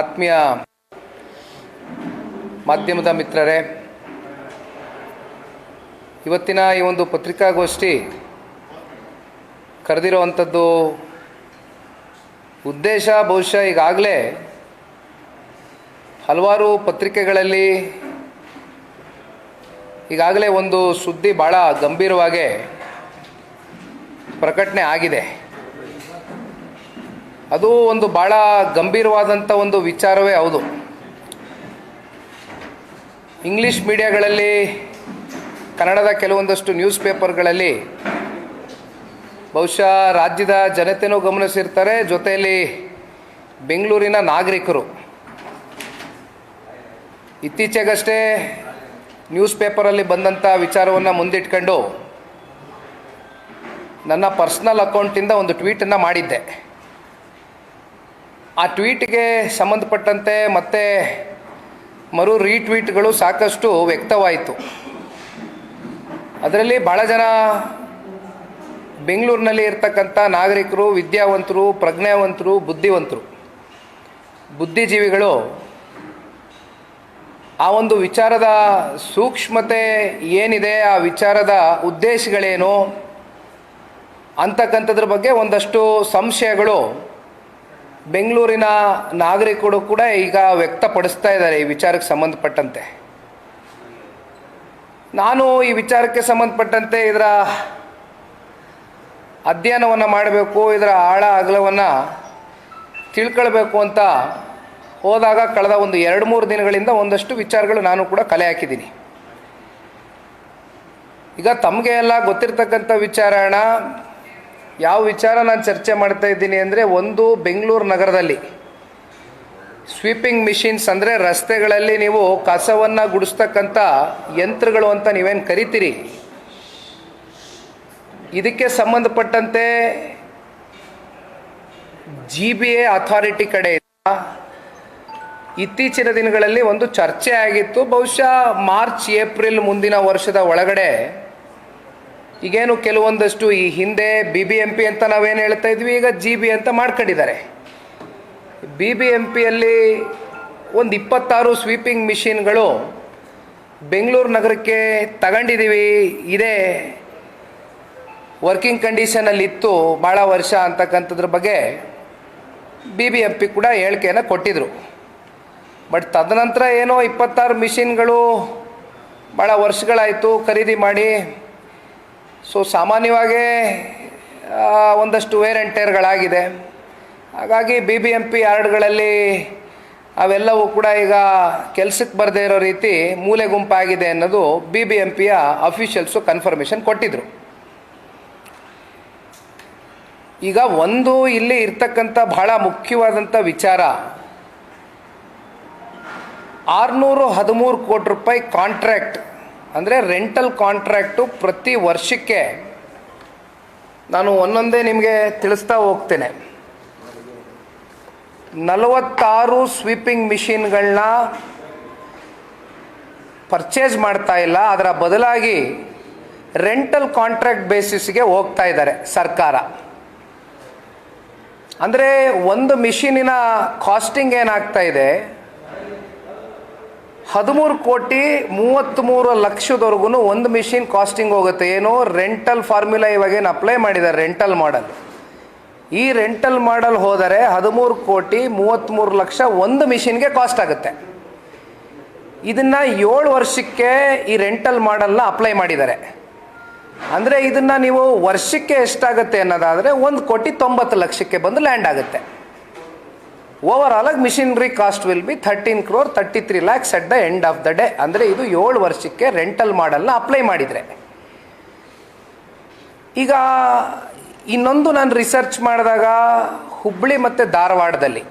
ಆತ್ಮೀಯ ಮಾಧ್ಯಮದ ಮಿತ್ರರೇ, ಇವತ್ತಿನ ಈ ಒಂದು ಪತ್ರಿಕಾಗೋಷ್ಠಿ ಕರೆದಿರುವಂಥದ್ದು ಉದ್ದೇಶ ಬಹುಶಃ ಈಗಾಗಲೇ ಹಲವಾರು ಪತ್ರಿಕೆಗಳಲ್ಲಿ ಈಗಾಗಲೇ ಒಂದು ಸುದ್ದಿ ಭಾಳ ಗಂಭೀರವಾಗಿ ಪ್ರಕಟಣೆ ಆಗಿದೆ. ಅದು ಒಂದು ಭಾಳ ಗಂಭೀರವಾದಂಥ ಒಂದು ವಿಚಾರವೇ ಹೌದು. ಇಂಗ್ಲೀಷ್ ಮೀಡಿಯಾಗಳಲ್ಲಿ, ಕನ್ನಡದ ಕೆಲವೊಂದಷ್ಟು ನ್ಯೂಸ್ ಪೇಪರ್ಗಳಲ್ಲಿ ಬಹುಶಃ ರಾಜ್ಯದ ಜನತೆನೂ ಗಮನಿಸಿರ್ತಾರೆ, ಜೊತೆಯಲ್ಲಿ ಬೆಂಗಳೂರಿನ ನಾಗರಿಕರು. ಇತ್ತೀಚೆಗಷ್ಟೇ ನ್ಯೂಸ್ ಪೇಪರಲ್ಲಿ ಬಂದಂಥ ವಿಚಾರವನ್ನು ಮುಂದಿಟ್ಕೊಂಡು ನನ್ನ ಪರ್ಸ್ನಲ್ ಅಕೌಂಟಿಂದ ಒಂದು ಟ್ವೀಟನ್ನು ಮಾಡಿದ್ದೆ. ಆ ಟ್ವೀಟ್ಗೆ ಸಂಬಂಧಪಟ್ಟಂತೆ ಮತ್ತೆ ಮರು ರೀಟ್ವೀಟ್ಗಳು ಸಾಕಷ್ಟು ವ್ಯಕ್ತವಾಯಿತು. ಅದರಲ್ಲಿ ಭಾಳ ಜನ ಬೆಂಗಳೂರಿನಲ್ಲಿ ಇರ್ತಕ್ಕಂಥ ನಾಗರಿಕರು, ವಿದ್ಯಾವಂತರು, ಪ್ರಜ್ಞಾವಂತರು, ಬುದ್ಧಿವಂತರು. ಬುದ್ಧಿಜೀವಿಗಳು ಆ ಒಂದು ವಿಚಾರದ ಸೂಕ್ಷ್ಮತೆ ಏನಿದೆ, ಆ ವಿಚಾರದ ಉದ್ದೇಶಗಳೇನು ಅಂತಕ್ಕಂಥದ್ರ ಬಗ್ಗೆ ಒಂದಷ್ಟು ಸಂಶಯಗಳು ಬೆಂಗಳೂರಿನ ನಾಗರಿಕರು ಕೂಡ ಈಗ ವ್ಯಕ್ತಪಡಿಸ್ತಾ ಇದ್ದಾರೆ ಈ ವಿಚಾರಕ್ಕೆ ಸಂಬಂಧಪಟ್ಟಂತೆ. ನಾನು ಈ ವಿಚಾರಕ್ಕೆ ಸಂಬಂಧಪಟ್ಟಂತೆ ಇದರ ಅಧ್ಯಯನವನ್ನು ಮಾಡಬೇಕು, ಇದರ ಆಳ ಅಗಲವನ್ನು ತಿಳ್ಕೊಳ್ಬೇಕು ಅಂತ ಹೋದಾಗ ಕಳೆದ ಒಂದು ಎರಡು ಮೂರು ದಿನಗಳಿಂದ ಒಂದಷ್ಟು ವಿಚಾರಗಳು ನಾನು ಕೂಡ ಕಲೆ ಹಾಕಿದ್ದೀನಿ. ಈಗ ತಮಗೆ ಎಲ್ಲ ಗೊತ್ತಿರತಕ್ಕಂಥ ವಿಚಾರಣ ಯಾವ ವಿಚಾರ ನಾನು ಚರ್ಚೆ ಮಾಡ್ತಾ ಇದ್ದೀನಿ ಅಂದರೆ ಒಂದು ಬೆಂಗಳೂರು ನಗರದಲ್ಲಿ ಸ್ವೀಪಿಂಗ್ ಮಿಷಿನ್ಸ್ ಅಂದರೆ ರಸ್ತೆಗಳಲ್ಲಿ ನೀವು ಕಸವನ್ನು ಗುಡಿಸ್ತಕ್ಕಂಥ ಯಂತ್ರಗಳು ಅಂತ ನೀವೇನು ಕರಿತೀರಿ? ಇದಕ್ಕೆ ಸಂಬಂಧಪಟ್ಟಂತೆ ಜಿ ಬಿ ಎ ಅಥಾರಿಟಿ ಕಡೆಯಿಂದ ಇತ್ತೀಚಿನ ದಿನಗಳಲ್ಲಿ ಒಂದು ಚರ್ಚೆ ಆಗಿತ್ತು. ಬಹುಶಃ ಮಾರ್ಚ್, ಏಪ್ರಿಲ್ ಮುಂದಿನ ವರ್ಷದ ಒಳಗಡೆ ಈಗೇನು ಕೆಲವೊಂದಷ್ಟು ಈ ಹಿಂದೆ ಬಿ ಬಿ ಎಂ ಪಿ ಅಂತ ನಾವೇನು ಹೇಳ್ತಾ ಇದ್ವಿ, ಈಗ ಜಿ ಬಿ ಅಂತ ಮಾಡ್ಕೊಂಡಿದ್ದಾರೆ. ಬಿ ಬಿ ಎಂ ಪಿಯಲ್ಲಿ ಒಂದು ಇಪ್ಪತ್ತಾರು ಸ್ವೀಪಿಂಗ್ ಮಿಷಿನ್ಗಳು ಬೆಂಗಳೂರು ನಗರಕ್ಕೆ ತಗೊಂಡಿದ್ದೀವಿ ಇದೇ ವರ್ಕಿಂಗ್ ಕಂಡೀಷನಲ್ಲಿತ್ತು, ಭಾಳ ವರ್ಷ ಅಂತಕ್ಕಂಥದ್ರ ಬಗ್ಗೆ ಬಿ ಬಿ ಎಂ ಪಿ ಕೂಡ ಹೇಳಿಕೆಯನ್ನು ಕೊಟ್ಟಿದ್ದರು ಬಟ್ ತದನಂತರ ಏನೋ ಇಪ್ಪತ್ತಾರು ಮಿಷಿನ್ಗಳು ಭಾಳ ವರ್ಷಗಳಾಯಿತು ಖರೀದಿ ಮಾಡಿ ಸೊ ಸಾಮಾನ್ಯವಾಗಿ ಒಂದಷ್ಟು ವೇರ್ ಆ್ಯಂಡ್ ಟೇರ್ಗಳಾಗಿದೆ ಹಾಗಾಗಿ ಬಿ ಬಿ ಎಂ ಪಿ ಯಾರ್ಡ್ಗಳಲ್ಲಿ ಅವೆಲ್ಲವೂ ಕೂಡ ಈಗ ಕೆಲಸಕ್ಕೆ ಬರದೇ ಇರೋ ರೀತಿ ಮೂಲೆ ಗುಂಪಾಗಿದೆ ಅನ್ನೋದು ಬಿ ಬಿ ಎಂ ಪಿಯ ಅಫಿಷಿಯಲ್ಸು ಕನ್ಫರ್ಮೇಷನ್ ಕೊಟ್ಟಿದ್ದರು ಈಗ ಒಂದು ಇಲ್ಲಿ ಇರ್ತಕ್ಕಂಥ ಬಹಳ ಮುಖ್ಯವಾದಂಥ ವಿಚಾರ, ಆರುನೂರು ಹದಿಮೂರು ಕೋಟಿ ರೂಪಾಯಿ ಕಾಂಟ್ರ್ಯಾಕ್ಟ್ ಅಂದರೆ ರೆಂಟಲ್ ಕಾಂಟ್ರ್ಯಾಕ್ಟು ಪ್ರತಿ ವರ್ಷಕ್ಕೆ ನಾನು ಒಂದೊಂದೇ ನಿಮಗೆ ತಿಳಿಸ್ತಾ ಹೋಗ್ತೇನೆ. ನಲವತ್ತಾರು ಸ್ವೀಪಿಂಗ್ ಮಿಷಿನ್ಗಳನ್ನ ಪರ್ಚೇಸ್ ಮಾಡ್ತಾ ಇಲ್ಲ, ಅದರ ಬದಲಾಗಿ ರೆಂಟಲ್ ಕಾಂಟ್ರಾಕ್ಟ್ ಬೇಸಿಸ್ಗೆ ಹೋಗ್ತಾ ಇದ್ದಾರೆ ಸರ್ಕಾರ. ಅಂದರೆ ಒಂದು ಮಿಷಿನಿನ ಕಾಸ್ಟಿಂಗ್ ಏನಾಗ್ತಾ ಇದೆ? ಹದಿಮೂರು ಕೋಟಿ ಮೂವತ್ತ್ಮೂರು ಲಕ್ಷದವರೆಗೂ ಒಂದು ಮಿಷಿನ್ ಕಾಸ್ಟಿಂಗ್ ಹೋಗುತ್ತೆ. ಏನೋ ರೆಂಟಲ್ ಫಾರ್ಮುಲಾ ಇವಾಗೇನು ಅಪ್ಲೈ ಮಾಡಿದ್ದಾರೆ ರೆಂಟಲ್ ಮಾಡಲ್ ಈ ರೆಂಟಲ್ ಮಾಡಲ್ ಹೋದರೆ ಹದಿಮೂರು ಕೋಟಿ ಮೂವತ್ತ್ಮೂರು ಲಕ್ಷ ಒಂದು ಮಿಷಿನ್ಗೆ ಕಾಸ್ಟ್ ಆಗುತ್ತೆ. ಇದನ್ನು ಏಳು ವರ್ಷಕ್ಕೆ ಈ ರೆಂಟಲ್ ಮಾಡಲ್ನ ಅಪ್ಲೈ ಮಾಡಿದ್ದಾರೆ. ಅಂದರೆ ಇದನ್ನು ನೀವು ವರ್ಷಕ್ಕೆ ಎಷ್ಟಾಗುತ್ತೆ ಅನ್ನೋದಾದರೆ ಒಂದು ಕೋಟಿ ತೊಂಬತ್ತು ಲಕ್ಷಕ್ಕೆ ಬಂದು ಲ್ಯಾಂಡ್ ಆಗುತ್ತೆ. Over all machinery cost will be thirteen crore thirty three lakhs at the end of the day. ಅಂದರೆ ಇದು ಏಳು ವರ್ಷಕ್ಕೆ ರೆಂಟಲ್ ಮಾಡಲ್ನ ಅಪ್ಲೈ ಮಾಡಿದರೆ. ಈಗ ಇನ್ನೊಂದು ನಾನು ರಿಸರ್ಚ್ ಮಾಡಿದಾಗ ಹುಬ್ಬಳ್ಳಿ ಮತ್ತು ಧಾರವಾಡದಲ್ಲಿ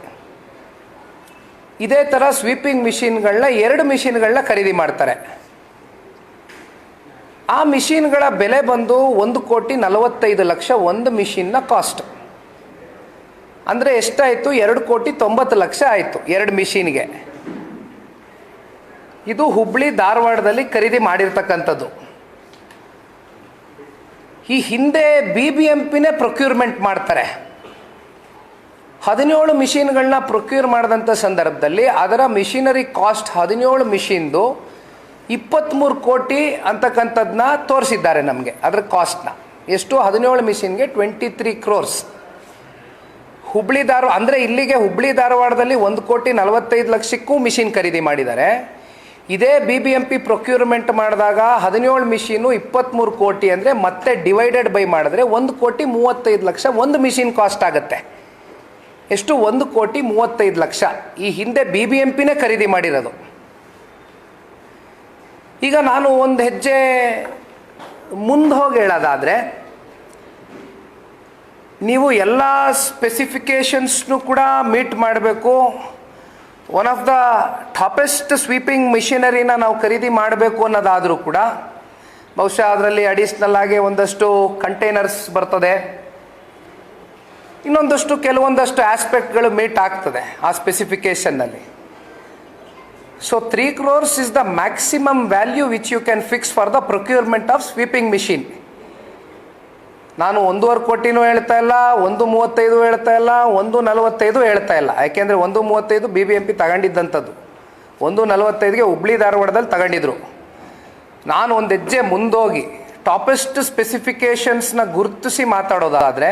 ಇದೇ ಥರ ಸ್ವೀಪಿಂಗ್ ಮಿಷಿನ್ಗಳನ್ನ ಎರಡು ಮಿಷಿನ್ಗಳನ್ನ ಖರೀದಿ ಮಾಡ್ತಾರೆ. ಆ ಮಿಷಿನ್ಗಳ ಬೆಲೆ ಬಂದು ಒಂದು ಕೋಟಿ ನಲವತ್ತೈದು ಲಕ್ಷ ಒಂದು ಮಿಷಿನ್ನ ಕಾಸ್ಟ್. ಅಂದರೆ ಎಷ್ಟಾಯಿತು? ಎರಡು ಕೋಟಿ ತೊಂಬತ್ತು ಲಕ್ಷ ಆಯಿತು ಎರಡು ಮಿಷಿನ್ಗೆ. ಇದು ಹುಬ್ಳಿ ಧಾರವಾಡದಲ್ಲಿ ಖರೀದಿ ಮಾಡಿರ್ತಕ್ಕಂಥದ್ದು. ಈ ಹಿಂದೆ ಬಿ ಬಿ ಎಂ ಪಿನೇ ಪ್ರೊಕ್ಯೂರ್ಮೆಂಟ್ ಮಾಡ್ತಾರೆ. ಹದಿನೇಳು ಮಿಷಿನ್ಗಳನ್ನ ಪ್ರೊಕ್ಯೂರ್ ಮಾಡಿದಂಥ ಸಂದರ್ಭದಲ್ಲಿ ಅದರ ಮಿಷಿನರಿ ಕಾಸ್ಟ್ ಹದಿನೇಳು ಮಿಷಿನ್ದು ಇಪ್ಪತ್ತ್ಮೂರು ಕೋಟಿ ಅಂತಕ್ಕಂಥದ್ದನ್ನ ತೋರಿಸಿದ್ದಾರೆ ನಮಗೆ, ಅದರ ಕಾಸ್ಟ್ನ. ಎಷ್ಟು? ಹದಿನೇಳು ಮಿಷಿನ್ಗೆ ಟ್ವೆಂಟಿ ತ್ರೀ ಕ್ರೋರ್ಸ್. ಹುಬ್ಳಿ ಧಾರವಾಡ, ಅಂದರೆ ಇಲ್ಲಿಗೆ ಹುಬ್ಳಿ ಧಾರವಾಡದಲ್ಲಿ ಒಂದು ಕೋಟಿ ನಲವತ್ತೈದು ಲಕ್ಷಕ್ಕೂ ಮಿಷಿನ್ ಖರೀದಿ ಮಾಡಿದ್ದಾರೆ. ಇದೇ B B M P procurement ಮಾಡಿದಾಗ ಹದಿನೇಳು ಮಿಷಿನು ಇಪ್ಪತ್ತ್ಮೂರು ಕೋಟಿ ಅಂದರೆ ಮತ್ತೆ ಡಿವೈಡೆಡ್ ಬೈ ಮಾಡಿದ್ರೆ ಒಂದು ಕೋಟಿ ಮೂವತ್ತೈದು ಲಕ್ಷ ಒಂದು ಮಿಷಿನ್ ಕಾಸ್ಟ್ ಆಗುತ್ತೆ. ಎಷ್ಟು? ಒಂದು ಕೋಟಿ ಮೂವತ್ತೈದು ಲಕ್ಷ. ಈ ಹಿಂದೆ ಬಿ ಬಿ ಎಂ ಪಿನೇ ಖರೀದಿ ಮಾಡಿರೋದು. ಈಗ ನಾನು ಒಂದು ಹೆಜ್ಜೆ ಮುಂದೆ ಹೋಗಿ ಹೇಳೋದಾದರೆ ನೀವು ಎಲ್ಲ ಸ್ಪೆಸಿಫಿಕೇಷನ್ಸ್ನು ಕೂಡ ಮೀಟ್ ಮಾಡಬೇಕು. One of the toppest sweeping ಮಿಷಿನರಿನ ನಾವು ಖರೀದಿ ಮಾಡಬೇಕು ಅನ್ನೋದಾದರೂ ಕೂಡ, ಬಹುಶಃ ಅದರಲ್ಲಿ ಅಡಿಷ್ನಲ್ ಆಗಿ ಒಂದಷ್ಟು ಕಂಟೈನರ್ಸ್ ಬರ್ತದೆ. ಇನ್ನೊಂದಷ್ಟು ಕೆಲವೊಂದಷ್ಟು ಆಸ್ಪೆಕ್ಟ್ಗಳು ಮೀಟ್ ಆಗ್ತದೆ ಆ ಸ್ಪೆಸಿಫಿಕೇಷನ್ನಲ್ಲಿ so three crores is the maximum value which you can fix for the procurement of sweeping machine ನಾನು ಒಂದೂವರೆ ಕೋಟಿನೂ ಹೇಳ್ತಾ ಇಲ್ಲ, ಒಂದು ಮೂವತ್ತೈದು ಹೇಳ್ತಾ ಇಲ್ಲ, ಒಂದು ನಲವತ್ತೈದು ಹೇಳ್ತಾ ಇಲ್ಲ. ಯಾಕೆಂದರೆ ಒಂದು ಮೂವತ್ತೈದು ಬಿ ಬಿ ಎಂ ಪಿ ತಗೊಂಡಿದ್ದಂಥದ್ದು. ಒಂದು ನಲವತ್ತೈದಿಗೆ ಹುಬ್ಳಿ ಧಾರವಾಡದಲ್ಲಿ ತಗೊಂಡಿದ್ರು. ನಾನು ಒಂದು ಹೆಜ್ಜೆ ಮುಂದೋಗಿ ಟಾಪೆಸ್ಟ್ ಸ್ಪೆಸಿಫಿಕೇಷನ್ಸ್ನ ಗುರುತಿಸಿ ಮಾತಾಡೋದಾದರೆ,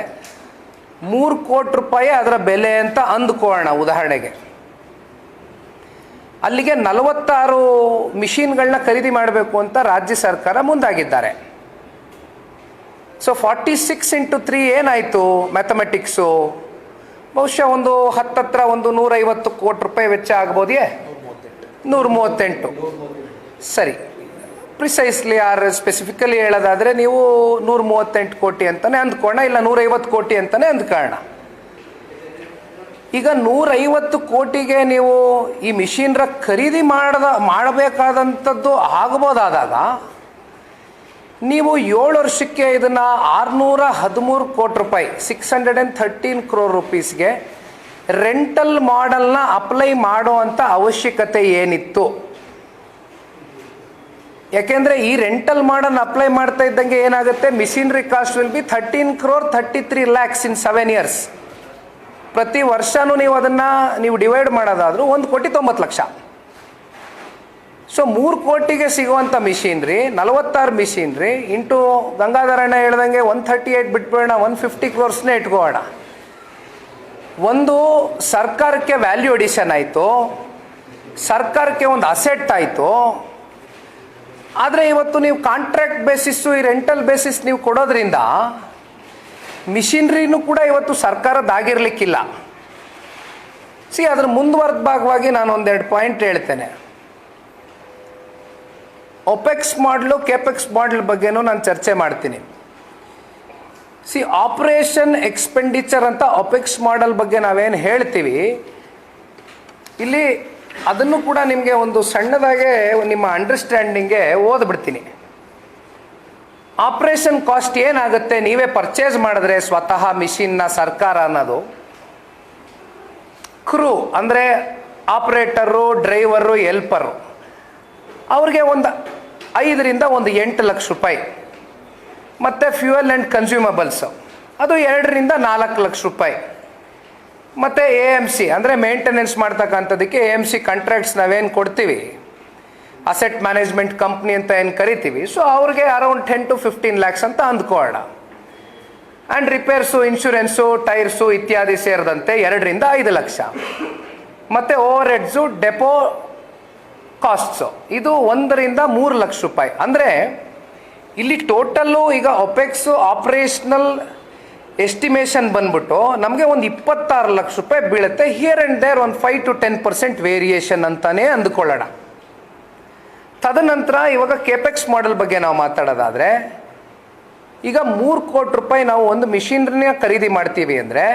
ಮೂರು ಕೋಟಿ ರೂಪಾಯಿ ಅದರ ಬೆಲೆ ಅಂತ ಅಂದ್ಕೋಣ ಉದಾಹರಣೆಗೆ. ಅಲ್ಲಿಗೆ ನಲವತ್ತಾರು ಮಿಷಿನ್ಗಳನ್ನ ಖರೀದಿ ಮಾಡಬೇಕು ಅಂತ ರಾಜ್ಯ ಸರ್ಕಾರ ಮುಂದಾಗಿದ್ದಾರೆ. So forty six into three ಏನಾಯಿತು? ಮ್ಯಾಥಮೆಟಿಕ್ಸು ಬಹುಶಃ ಒಂದು ಹತ್ತತ್ರ ಒಂದು ನೂರೈವತ್ತು ಕೋಟಿ ರೂಪಾಯಿ ವೆಚ್ಚ ಆಗ್ಬೋದೇ ನೂರ ಮೂವತ್ತೆಂಟು ಸರಿ. ಪ್ರಿಸೈಸ್ಲಿ ಆರ್ ಸ್ಪೆಸಿಫಿಕಲಿ ಹೇಳೋದಾದರೆ ನೀವು ನೂರ ಮೂವತ್ತೆಂಟು ಕೋಟಿ ಅಂತಲೇ ಅಂದ್ಕೋಣ ಇಲ್ಲ ನೂರೈವತ್ತು ಕೋಟಿ ಅಂತಲೇ ಅಂದ್ಕೋಣ ಈಗ ನೂರೈವತ್ತು ಕೋಟಿಗೆ ನೀವು ಈ ಮಿಷಿನ್ರ ಖರೀದಿ ಮಾಡದ, ಮಾಡಬೇಕಾದಂಥದ್ದು ಆಗ್ಬೋದಾದಾಗ ನೀವು ಏಳು ವರ್ಷಕ್ಕೆ ಇದನ್ನು ಆರುನೂರ ಹದಿಮೂರು ಕೋಟಿ ರೂಪಾಯಿ six hundred and thirteen crore ರುಪೀಸ್ಗೆ rental ಮಾಡೆಲ್ನ ಅಪ್ಲೈ ಮಾಡೋ ಅಂಥ ಅವಶ್ಯಕತೆ ಏನಿತ್ತು? ಯಾಕೆಂದರೆ ಈ ರೆಂಟಲ್ ಮಾಡಲ್ ಅಪ್ಲೈ ಮಾಡ್ತಾ ಇದ್ದಂಗೆ ಏನಾಗುತ್ತೆ? Machinery cost will be thirteen crore thirty three lakhs in seven years ಪ್ರತಿ ವರ್ಷನೂ ನೀವು ಅದನ್ನು ನೀವು ಡಿವೈಡ್ ಮಾಡೋದಾದರೂ ಒಂದು ಕೋಟಿ ತೊಂಬತ್ತು ಲಕ್ಷ. ಸೊ ಮೂರು ಕೋಟಿಗೆ ಸಿಗುವಂಥ ಮಿಷಿನ್ರಿ ನಲವತ್ತಾರು ಮಿಷಿನ್ರಿ ಇಂಟು ಗಂಗಾಧರಣ್ಣ ಹೇಳ್ದಂಗೆ ಒನ್ ಥರ್ಟಿ ಏಯ್ಟ್ ಬಿಟ್ಬಿಡೋಣ ಒನ್ ಫಿಫ್ಟಿ ಕ್ರೋರ್ಸ್ನೇ ಇಟ್ಕೋಣ ಒಂದು ಸರ್ಕಾರಕ್ಕೆ ವ್ಯಾಲ್ಯೂ ಅಡಿಷನ್ ಆಯಿತು, ಸರ್ಕಾರಕ್ಕೆ ಒಂದು ಅಸೆಟ್ ಆಯಿತು, ಆದರೆ ಇವತ್ತು ನೀವು ಕಾಂಟ್ರಾಕ್ಟ್ ಬೇಸಿಸ್ಸು ಈ ರೆಂಟಲ್ ಬೇಸಿಸ್ ನೀವು ಕೊಡೋದ್ರಿಂದ ಮಿಷಿನ್ರಿನೂ ಕೂಡ ಇವತ್ತು ಸರ್ಕಾರದ್ದಾಗಿರ್ಲಿಕ್ಕಿಲ್ಲ ಸಿ ಅದ್ರ ಮುಂದುವರೆದ ಭಾಗವಾಗಿ ನಾನು ಒಂದೆರಡು ಪಾಯಿಂಟ್ ಹೇಳ್ತೇನೆ. ಒಪೆಕ್ಸ್ ಮಾಡಲು, ಕೆಪೆಕ್ಸ್ ಮಾಡಲ್ ಬಗ್ಗೆನೂ ನಾನು ಚರ್ಚೆ ಮಾಡ್ತೀನಿ. ಸಿ ಆಪರೇಷನ್ ಎಕ್ಸ್ಪೆಂಡಿಚರ್ ಅಂತ ಒಪೆಕ್ಸ್ ಮಾಡಲ್ ಬಗ್ಗೆ ನಾವೇನು ಹೇಳ್ತೀವಿ, ಇಲ್ಲಿ ಅದನ್ನು ಕೂಡ ನಿಮಗೆ ಒಂದು ಸಣ್ಣದಾಗೆ ನಿಮ್ಮ ಅಂಡರ್ಸ್ಟ್ಯಾಂಡಿಂಗ್ಗೆ ಓದ್ಬಿಡ್ತೀನಿ. ಆಪರೇಷನ್ ಕಾಸ್ಟ್ ಏನಾಗುತ್ತೆ, ನೀವೇ ಪರ್ಚೇಸ್ ಮಾಡಿದ್ರೆ ಸ್ವತಃ ಮಿಷಿನ್ನ ಸರ್ಕಾರ ಅನ್ನೋದು. ಕ್ರೂ ಅಂದರೆ ಆಪ್ರೇಟರು ಡ್ರೈವರು ಎಲ್ಪರು ಅವ್ರಿಗೆ ಒಂದು ಐದರಿಂದ ಒಂದು ಎಂಟು ಲಕ್ಷ ರೂಪಾಯಿ. ಮತ್ತು ಫ್ಯೂಯಲ್ ಆ್ಯಂಡ್ ಕನ್ಸ್ಯೂಮಬಲ್ಸ್ ಅದು ಎರಡರಿಂದ ನಾಲ್ಕು ಲಕ್ಷ ರೂಪಾಯಿ. ಮತ್ತು ಎ ಎಂ ಸಿ ಅಂದರೆ ಮೇಂಟೆನೆನ್ಸ್ ಮಾಡ್ತಕ್ಕಂಥದ್ದಕ್ಕೆ ಎ ಎಂ ಸಿ ಕಾಂಟ್ರಾಕ್ಟ್ಸ್ ನಾವೇನು ಕೊಡ್ತೀವಿ? ಅಸೆಟ್ ಮ್ಯಾನೇಜ್ಮೆಂಟ್ ಕಂಪ್ನಿ ಅಂತ ಏನು ಕರಿತೀವಿ? ಸೊ ಅವ್ರಿಗೆ around ten to fifteen lakhs ಅಂತ ಅಂದ್ಕೊಳ್ಳೋಣ. ಆ್ಯಂಡ್ ರಿಪೇರ್ಸು ಇನ್ಶೂರೆನ್ಸು ಟೈರ್ಸು ಇತ್ಯಾದಿ ಸೇರಿದಂತೆ ಎರಡರಿಂದ ಐದು ಲಕ್ಷ. ಮತ್ತು ಓವರ್ ಹೆಡ್ಸು ಡೆಪೋ ಕಾಸ್ಟ್ಸು ಇದು ಒಂದರಿಂದ ಮೂರು ಲಕ್ಷ ರೂಪಾಯಿ. ಅಂದರೆ ಇಲ್ಲಿ ಟೋಟಲ್ಲು ಈಗ ಒಪೆಕ್ಸು ಆಪ್ರೇಷ್ನಲ್ ಎಸ್ಟಿಮೇಷನ್ ಬಂದ್ಬಿಟ್ಟು ನಮಗೆ ಒಂದು ಇಪ್ಪತ್ತಾರು ಲಕ್ಷ ರೂಪಾಯಿ ಬೀಳುತ್ತೆ. ಹಿಯರ್ ಆ್ಯಂಡ್ ದೇರ್ ಒಂದು five to ten percent variation ಅಂತಲೇ ಅಂದ್ಕೊಳ್ಳೋಣ. ತದನಂತರ ಇವಾಗ ಕೆಪೆಕ್ಸ್ ಮಾಡೆಲ್ ಬಗ್ಗೆ ನಾವು ಮಾತಾಡೋದಾದರೆ, ಈಗ ಮೂರು ಕೋಟಿ ರೂಪಾಯಿ ನಾವು ಒಂದು ಮಿಷಿನ್ರಿನ ಖರೀದಿ ಮಾಡ್ತೀವಿ ಅಂದರೆ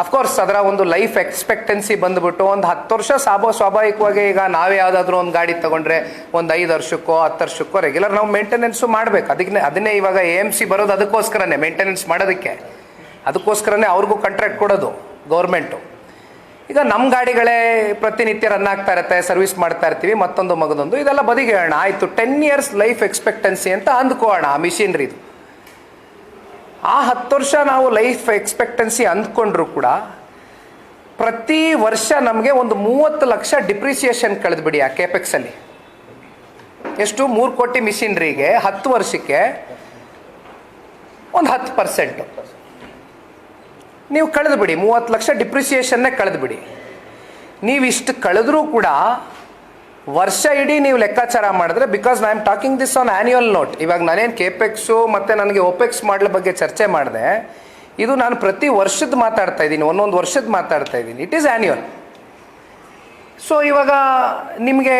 ಅಫ್ಕೋರ್ಸ್ ಅದರ ಒಂದು ಲೈಫ್ ಎಕ್ಸ್ಪೆಕ್ಟೆನ್ಸಿ ಬಂದ್ಬಿಟ್ಟು ಒಂದು ಹತ್ತು ವರ್ಷ ಸಾಬೋ ಸ್ವಾಭಾವಿಕವಾಗಿ ಈಗ ನಾವೇ ಯಾವುದಾದ್ರೂ ಒಂದು ಗಾಡಿ ತಗೊಂಡ್ರೆ ಒಂದು ಐದು ವರ್ಷಕ್ಕೋ, ಹತ್ತು ವರ್ಷಕ್ಕೋ ರೆಗ್ಯುಲರ್ ನಾವು ಮೇಂಟೆನೆನ್ಸು ಮಾಡಬೇಕು. ಅದಕ್ಕೆ ಅದನ್ನೇ ಇವಾಗ ಎ ಎಂ ಸಿ ಬರೋದು ಅದಕ್ಕೋಸ್ಕರನೇ ಮೇಂಟೆನೆನ್ಸ್ ಮಾಡೋದಕ್ಕೆ. ಅದಕ್ಕೋಸ್ಕರನೇ ಅವ್ರಿಗೂ ಕಾಂಟ್ರಾಕ್ಟ್ ಕೊಡೋದು ಗೌರ್ಮೆಂಟು ಈಗ ನಮ್ಮ ಗಾಡಿಗಳೇ ಪ್ರತಿನಿತ್ಯ ರನ್ ಆಗ್ತಾ ಇರುತ್ತೆ ಸರ್ವಿಸ್ ಮಾಡ್ತಾ ಇರ್ತೀವಿ, ಮತ್ತೊಂದು ಮಗದೊಂದು. ಇದೆಲ್ಲ ಬದಿಗೆ ಹೇಳೋಣ ಆಯಿತು ಟೆನ್ ಇಯರ್ಸ್ ಲೈಫ್ ಎಕ್ಸ್ಪೆಕ್ಟೆನ್ಸಿ ಅಂತ ಅಂದ್ಕೋಣ ಆ ಮಿಷಿನ್ರಿದು ಆ ಹತ್ತು ವರ್ಷ ನಾವು ಲೈಫ್ ಎಕ್ಸ್ಪೆಕ್ಟೆನ್ಸಿ ಅಂದ್ಕೊಂಡ್ರು ಕೂಡ ಪ್ರತಿ ವರ್ಷ ನಮಗೆ ಒಂದು ಮೂವತ್ತು ಲಕ್ಷ ಡಿಪ್ರಿಸಿಯೇಷನ್ ಕಳೆದ್ಬಿಡಿ ಆ ಕೆಪೆಕ್ಸಲ್ಲಿ ಎಷ್ಟು? ಮೂರು ಕೋಟಿ ಮಿಷಿನ್ರಿಗೆ ಹತ್ತು ವರ್ಷಕ್ಕೆ ಒಂದು ಹತ್ತು ಪರ್ಸೆಂಟು ನೀವು ಕಳೆದುಬಿಡಿ ಮೂವತ್ತು ಲಕ್ಷ ಡಿಪ್ರಿಸಿಯೇಷನ್ನೇ ಕಳೆದುಬಿಡಿ ನೀವಿಷ್ಟು ಕಳೆದ್ರೂ ಕೂಡ ವರ್ಷ ಇಡೀ ನೀವು ಲೆಕ್ಕಾಚಾರ ಮಾಡಿದ್ರೆ because I am talking this on annual note ಇವಾಗ ನಾನೇನು ಕೆಪೆಕ್ಸ್ ಮತ್ತು ನನಗೆ ಒಪೆಕ್ಸ್ ಮಾಡಲ ಬಗ್ಗೆ ಚರ್ಚೆ ಮಾಡಿದೆ, ಇದು ನಾನು ಪ್ರತಿ ವರ್ಷದ ಮಾತಾಡ್ತಾ ಇದ್ದೀನಿ, ಒಂದೊಂದು ವರ್ಷದ ಮಾತಾಡ್ತಾ ಇದ್ದೀನಿ. ಇಟ್ ಈಸ್ ಆ್ಯನ್ಯುವಲ್ ಸೊ ಇವಾಗ ನಿಮಗೆ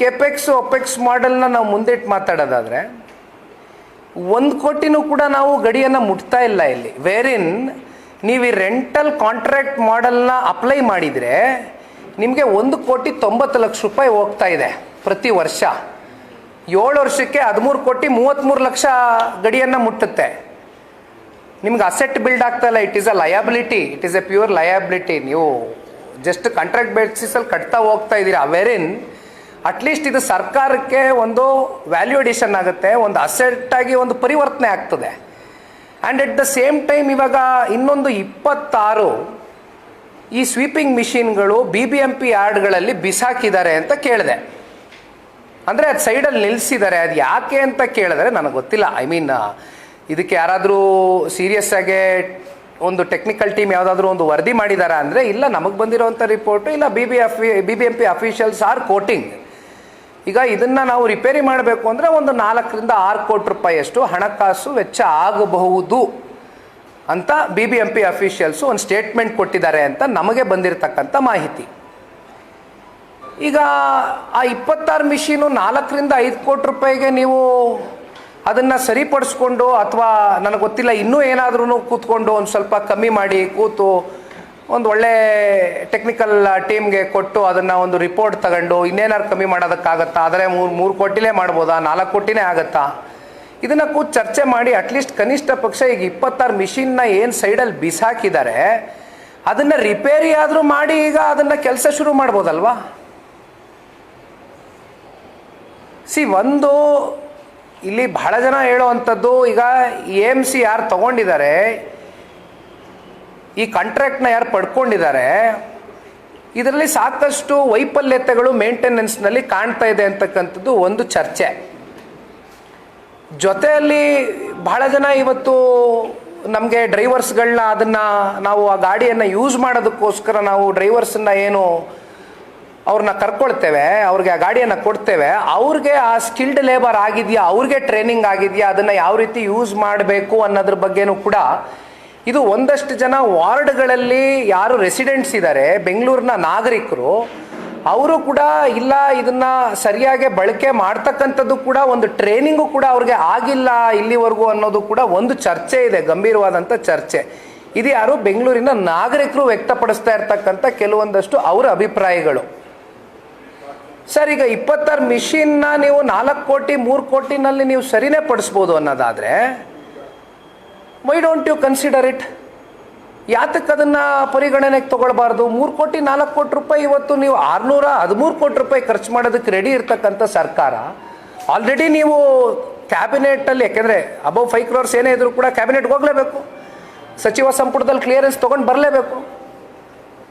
ಕೆಪೆಕ್ಸ್ ಒಪೆಕ್ಸ್ ಮಾಡೆಲ್ನ ನಾವು ಮುಂದಿಟ್ಟು ಮಾತಾಡೋದಾದರೆ, ಒಂದು ಕೋಟಿನೂ ಕೂಡ ನಾವು ಗಡಿಯನ್ನು ಮುಟ್ತಾ ಇಲ್ಲ ಇಲ್ಲಿ. ವೇರಿನ್ ನೀವು ಈ ರೆಂಟಲ್ ಕಾಂಟ್ರಾಕ್ಟ್ ಮಾಡೆಲ್ನ ಅಪ್ಲೈ ಮಾಡಿದರೆ ನಿಮಗೆ ಒಂದು ಕೋಟಿ ತೊಂಬತ್ತು ಲಕ್ಷ ರೂಪಾಯಿ ಹೋಗ್ತಾ ಇದೆ ಪ್ರತಿ ವರ್ಷ. ಏಳು ವರ್ಷಕ್ಕೆ ಹದಿಮೂರು ಕೋಟಿ ಮೂವತ್ತ್ಮೂರು ಲಕ್ಷ ಗಡಿಯನ್ನು ಮುಟ್ಟುತ್ತೆ. ನಿಮ್ಗೆ ಅಸೆಟ್ ಬಿಲ್ಡ್ ಆಗ್ತಾ ಇಲ್ಲ. It is a liability it is a pure liability ನೀವು ಜಸ್ಟ್ ಕಾಂಟ್ರಾಕ್ಟ್ ಬೇಸಿಸಲ್ಲಿ ಕಟ್ತಾ ಹೋಗ್ತಾ ಇದ್ದೀರಾ ವೆರಿನ್ ಅಟ್ಲೀಸ್ಟ್ ಇದು ಸರ್ಕಾರಕ್ಕೆ ಒಂದು ವ್ಯಾಲ್ಯೂ ಅಡಿಷನ್ ಆಗುತ್ತೆ, ಒಂದು ಅಸೆಟ್ ಆಗಿ ಒಂದು ಪರಿವರ್ತನೆ ಆಗ್ತದೆ. And at the same time ಇವಾಗ ಇನ್ನೊಂದು ಇಪ್ಪತ್ತಾರು ಈ ಸ್ವೀಪಿಂಗ್ ಮಿಷಿನ್ಗಳು ಬಿ ಬಿ ಎಂ ಪಿ ಯಾರ್ಡ್ಗಳಲ್ಲಿ ಬಿಸಾಕಿದ್ದಾರೆ ಅಂತ ಕೇಳಿದೆ. ಅಂದರೆ ಅದು ಸೈಡಲ್ಲಿ ನಿಲ್ಲಿಸಿದ್ದಾರೆ ಅದು ಯಾಕೆ ಅಂತ ಕೇಳಿದ್ರೆ ನನಗೆ ಗೊತ್ತಿಲ್ಲ. ಐ ಮೀನ್ ಇದಕ್ಕೆ ಯಾರಾದರೂ ಸೀರಿಯಸ್ ಆಗಿ ಒಂದು ಟೆಕ್ನಿಕಲ್ ಟೀಮ್ ಯಾವುದಾದ್ರೂ ಒಂದು ವರದಿ ಮಾಡಿದಾರಾ ಅಂದರೆ ಇಲ್ಲ, ನಮಗೆ ಬಂದಿರೋವಂಥ ರಿಪೋರ್ಟು ಇಲ್ಲ B B F B B M P officials are quoting ಈಗ ಇದನ್ನು ನಾವು ರಿಪೇರಿ ಮಾಡಬೇಕು ಅಂದರೆ ಒಂದು ನಾಲ್ಕರಿಂದ ಆರು ಕೋಟಿ ರೂಪಾಯಿಯಷ್ಟು ಹಣಕಾಸು ವೆಚ್ಚ ಆಗಬಹುದು. ಅಂತ B B M P officials ಒಂದು ಸ್ಟೇಟ್ಮೆಂಟ್ ಕೊಟ್ಟಿದ್ದಾರೆ ಅಂತ ನಮಗೆ ಬಂದಿರತಕ್ಕಂಥ ಮಾಹಿತಿ. ಈಗ ಆ ಇಪ್ಪತ್ತಾರು ಮಿಷಿನು ನಾಲ್ಕರಿಂದ ಐದು ಕೋಟಿ ರೂಪಾಯಿಗೆ ನೀವು ಅದನ್ನು ಸರಿಪಡಿಸ್ಕೊಂಡು ಅಥವಾ ನನಗೆ ಗೊತ್ತಿಲ್ಲ, ಇನ್ನೂ ಏನಾದ್ರೂ ಕೂತ್ಕೊಂಡು ಒಂದು ಸ್ವಲ್ಪ ಕಮ್ಮಿ ಮಾಡಿ ಕೂತು ಒಂದು ಒಳ್ಳೆ ಟೆಕ್ನಿಕಲ್ ಟೀಮ್ಗೆ ಕೊಟ್ಟು ಅದನ್ನು ಒಂದು ರಿಪೋರ್ಟ್ ತಗೊಂಡು ಇನ್ನೇನಾದ್ರು ಕಮ್ಮಿ ಮಾಡೋದಕ್ಕಾಗತ್ತಾ? ಆದರೆ ಮೂರು ಮೂರು ಕೋಟಿಲೇ ಮಾಡ್ಬೋದಾ? ನಾಲ್ಕು ಕೋಟಿನೇ ಆಗುತ್ತಾ? ಇದನ್ನು ಕೂತ್ ಚರ್ಚೆ ಮಾಡಿ ಅಟ್ಲೀಸ್ಟ್ ಕನಿಷ್ಠ ಪಕ್ಷ ಈಗ ಇಪ್ಪತ್ತಾರು ಮಿಷಿನ್ನ ಏನು ಸೈಡಲ್ಲಿ ಬಿಸಾಕಿದ್ದಾರೆ ಅದನ್ನು ರಿಪೇರಿ ಆದರೂ ಮಾಡಿ ಈಗ ಅದನ್ನು ಕೆಲಸ ಶುರು ಮಾಡ್ಬೋದಲ್ವಾ? ಸಿ ಒಂದು ಇಲ್ಲಿ ಬಹಳ ಜನ ಹೇಳುವಂಥದ್ದು, ಈಗ ಎಂ ಸಿ ಯಾರು ತಗೊಂಡಿದ್ದಾರೆ ಈ ಕಾಂಟ್ರಾಕ್ಟ್ನ ಯಾರು ಪಡ್ಕೊಂಡಿದ್ದಾರೆ ಇದರಲ್ಲಿ ಸಾಕಷ್ಟು ವೈಫಲ್ಯತೆಗಳು ಮೇಂಟೆನೆನ್ಸ್ನಲ್ಲಿ ಕಾಣ್ತಾ ಇದೆ ಅಂತಕ್ಕಂಥದ್ದು ಒಂದು ಚರ್ಚೆ. ಜೊತೆಯಲ್ಲಿ ಬಹಳ ಜನ ಇವತ್ತು ನಮಗೆ ಡ್ರೈವರ್ಸ್ಗಳನ್ನ ಅದನ್ನು ನಾವು ಆ ಗಾಡಿಯನ್ನು ಯೂಸ್ ಮಾಡೋದಕ್ಕೋಸ್ಕರ ನಾವು ಡ್ರೈವರ್ಸನ್ನ ಏನು ಅವ್ರನ್ನ ಕರ್ಕೊಳ್ತೇವೆ, ಅವ್ರಿಗೆ ಆ ಗಾಡಿಯನ್ನು ಕೊಡ್ತೇವೆ. ಅವ್ರಿಗೆ ಆ ಸ್ಕಿಲ್ಡ್ ಲೇಬರ್ ಆಗಿದೆಯಾ, ಅವ್ರಿಗೆ ಟ್ರೈನಿಂಗ್ ಆಗಿದೆಯಾ, ಅದನ್ನು ಯಾವ ರೀತಿ ಯೂಸ್ ಮಾಡಬೇಕು ಅನ್ನೋದ್ರ ಬಗ್ಗೆನೂ ಕೂಡ ಇದು ಒಂದಷ್ಟು ಜನ ವಾರ್ಡ್ಗಳಲ್ಲಿ ಯಾರು ರೆಸಿಡೆಂಟ್ಸ್ ಇದ್ದಾರೆ ಬೆಂಗಳೂರಿನ ನಾಗರಿಕರು ಅವರು ಕೂಡ ಇಲ್ಲ, ಇದನ್ನ ಸರಿಯಾಗಿ ಬಳಕೆ ಮಾಡ್ತಕ್ಕಂಥದ್ದು ಕೂಡ ಒಂದು ಟ್ರೈನಿಂಗು ಕೂಡ ಅವ್ರಿಗೆ ಆಗಿಲ್ಲ ಇಲ್ಲಿವರೆಗೂ ಅನ್ನೋದು ಕೂಡ ಒಂದು ಚರ್ಚೆ ಇದೆ ಗಂಭೀರವಾದಂಥ ಚರ್ಚೆ. ಇದು ಯಾರು ಬೆಂಗಳೂರಿನ ನಾಗರಿಕರು ವ್ಯಕ್ತಪಡಿಸ್ತಾ ಇರ್ತಕ್ಕಂಥ ಕೆಲವೊಂದಷ್ಟು ಅವರ ಅಭಿಪ್ರಾಯಗಳು. ಸರ್, ಈಗ ಇಪ್ಪತ್ತಾರು ಮಿಷಿನ್ನ ನೀವು ನಾಲ್ಕು ಕೋಟಿ, ಮೂರು ಕೋಟಿನಲ್ಲಿ ನೀವು ಸರಿನೇ ಪಡಿಸ್ಬೋದು ಅನ್ನೋದಾದರೆ why don't you consider it ಯಾತಕ್ಕೆ ಅದನ್ನು ಪರಿಗಣನೆಗೆ ತಗೊಳ್ಬಾರ್ದು? ಮೂರು ಕೋಟಿ, ನಾಲ್ಕು ಕೋಟಿ ರೂಪಾಯಿ ಇವತ್ತು ನೀವು ಆರುನೂರ ಹದಿಮೂರು ಕೋಟಿ ರೂಪಾಯಿ ಖರ್ಚು ಮಾಡೋದಕ್ಕೆ ರೆಡಿ ಇರ್ತಕ್ಕಂಥ ಸರ್ಕಾರ ಆಲ್ರೆಡಿ ನೀವು ಕ್ಯಾಬಿನೆಟಲ್ಲಿ ಯಾಕೆಂದರೆ ಅಬೌವ್ ಫೈವ್ ಕ್ರೋರ್ಸ್ ಏನೇ ಇದ್ರೂ ಕೂಡ ಕ್ಯಾಬಿನೆಟ್ಗೆ ಹೋಗಲೇಬೇಕು. ಸಚಿವ ಸಂಪುಟದಲ್ಲಿ ಕ್ಲಿಯರೆನ್ಸ್ ತೊಗೊಂಡು ಬರಲೇಬೇಕು.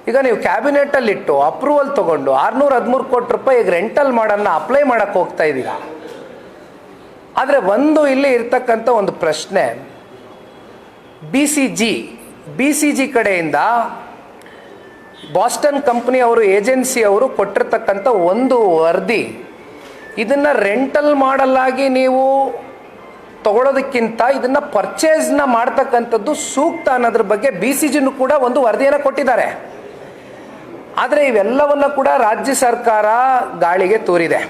ಈಗ ನೀವು ಕ್ಯಾಬಿನೆಟಲ್ಲಿಟ್ಟು ಅಪ್ರೂವಲ್ ತೊಗೊಂಡು ಆರುನೂರ ಹದಿಮೂರು ಕೋಟಿ ರೂಪಾಯಿ ಈಗ ರೆಂಟಲ್ ಮಾಡೋಣ ಅಪ್ಲೈ ಮಾಡೋಕ್ಕೆ ಹೋಗ್ತಾ ಇದ್ದೀರಾ ಆದರೆ ಒಂದು ಇಲ್ಲಿ ಇರ್ತಕ್ಕಂಥ ಒಂದು ಪ್ರಶ್ನೆ B C G B C G ಕಡೆಯಿಂದ ಬಾಸ್ಟನ್ ಕಂಪ್ನಿ ಅವರು ಏಜೆನ್ಸಿ ಅವರು ಕೊಟ್ಟಿರ್ತಕ್ಕಂಥ ಒಂದು ವರದಿ, ಇದನ್ನು ರೆಂಟಲ್ ಮಾಡಲಾಗಿ ನೀವು ತಗೊಳ್ಳೋದಕ್ಕಿಂತ ಇದನ್ನು ಪರ್ಚೇಸ್ನ ಮಾಡ್ತಕ್ಕಂಥದ್ದು ಸೂಕ್ತ ಅನ್ನೋದ್ರ ಬಗ್ಗೆ ಬಿ ಸಿ ಜಿನೂ ಕೂಡ ಒಂದು ವರದಿಯನ್ನು ಕೊಟ್ಟಿದ್ದಾರೆ. ಆದರೆ ಇವೆಲ್ಲವನ್ನು ಕೂಡ ರಾಜ್ಯ ಸರ್ಕಾರ ಗಾಳಿಗೆ ತೂರಿದೆ.